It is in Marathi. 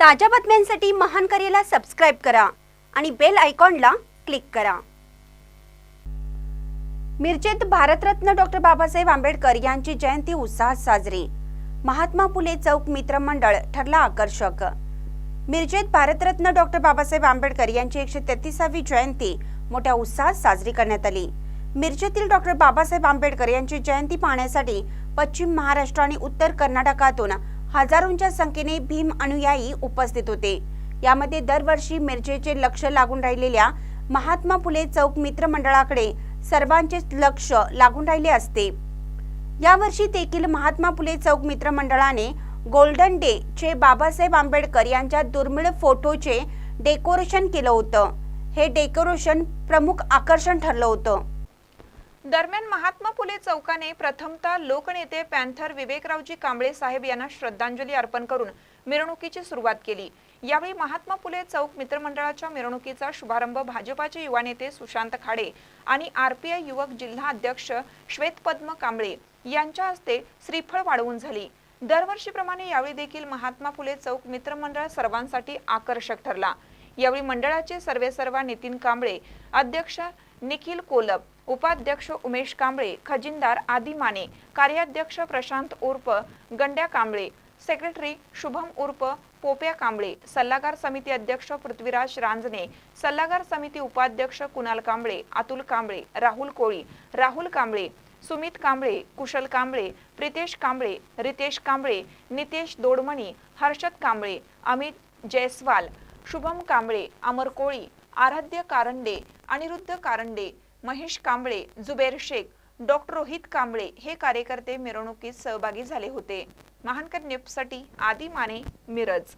ताज्या बातम्यांसाठी महान करेला सबस्क्राईब करा आणि बेल आयकॉनला क्लिक करा. मिरजेत भारतरत्न डॉक्टर बाबासाहेब आंबेडकर यांची जयंती उत्साहात साजरी. महात्मा फुले चौक मित्र मंडळ ठरला आकर्षक. मिरजेत भारतरत्न डॉक्टर बाबासाहेब आंबेडकर यांची एकशे तेहतीसावी जयंती मोठ्या उत्साहात साजरी करण्यात आली. मिरजेतील डॉक्टर बाबासाहेब आंबेडकर यांची जयंती पाहण्यासाठी पश्चिम महाराष्ट्र आणि उत्तर कर्नाटकातून हजारोंच्या संख्येने भीम अनुयायी उपस्थित होते. यामध्ये दरवर्षी मिरजेचे लक्ष लागून राहिलेल्या महात्मा फुले चौक मित्र मंडळाकडे सर्वांचे लक्ष लागून राहिले असते. यावर्षी देखील महात्मा फुले चौक मित्र मंडळाने गोल्डन डे चे बाबासाहेब आंबेडकर यांच्या दुर्मिळ फोटोचे डेकोरेशन केलं होतं. हे डेकोरेशन प्रमुख आकर्षण ठरलं होतं. दरम्यान महात्मा फुले चौकाने प्रथमतः लोकनेते पॅन्थर विवेकरावजी कांबळे साहेब यांना श्रद्धांजली अर्पण करून मिरवणुकीची सुरुवात केली. यावेळी महात्मा फुले चौक मित्रमंडळाच्या मिरवणुकीचा शुभारंभ भाजपाचे युवा नेते सुशांत खाडे आणि आरपीआय युवक जिल्हा अध्यक्ष श्वेतपद्म कांबळे यांच्या हस्ते श्रीफळ वाढवून झाली. दरवर्षीप्रमाणे यावेळी देखील महात्मा फुले चौक मित्रमंडळ सर्वांसाठी आकर्षक ठरला. यावेळी मंडळाचे सर्वेसर्वा नितीन कांबळे अध्यक्ष निखिल कोलप उपाध्यक्ष उमेश कांबळे खजिनदार आदी माने कार्याध्यक्ष प्रशांत उर्फ गंड्या कांबळे सेक्रेटरी शुभम उर्फ पोप्या कांबळे सल्लागार समिती अध्यक्ष पृथ्वीराज रांजणे सल्लागार समिती उपाध्यक्ष कुणाल कांबळे अतुल कांबळे राहुल कोळी राहुल कांबळे सुमित कांबळे कुशल कांबळे प्रितेश कांबळे रितेश कांबळे नितेश दोडमणी हर्षद कांबळे अमित जयस्वाल शुभम कांबळे अमर कोळी आराध्य कारंडे अनिरुद्ध कारंडे महेश कांबळे जुबेर शेख डॉक्टर रोहित कांबळे हे कार्यकर्ते मिरवणुकीत सहभागी झाले होते. महानकर न्यूजसाठी आदी माने मिरज.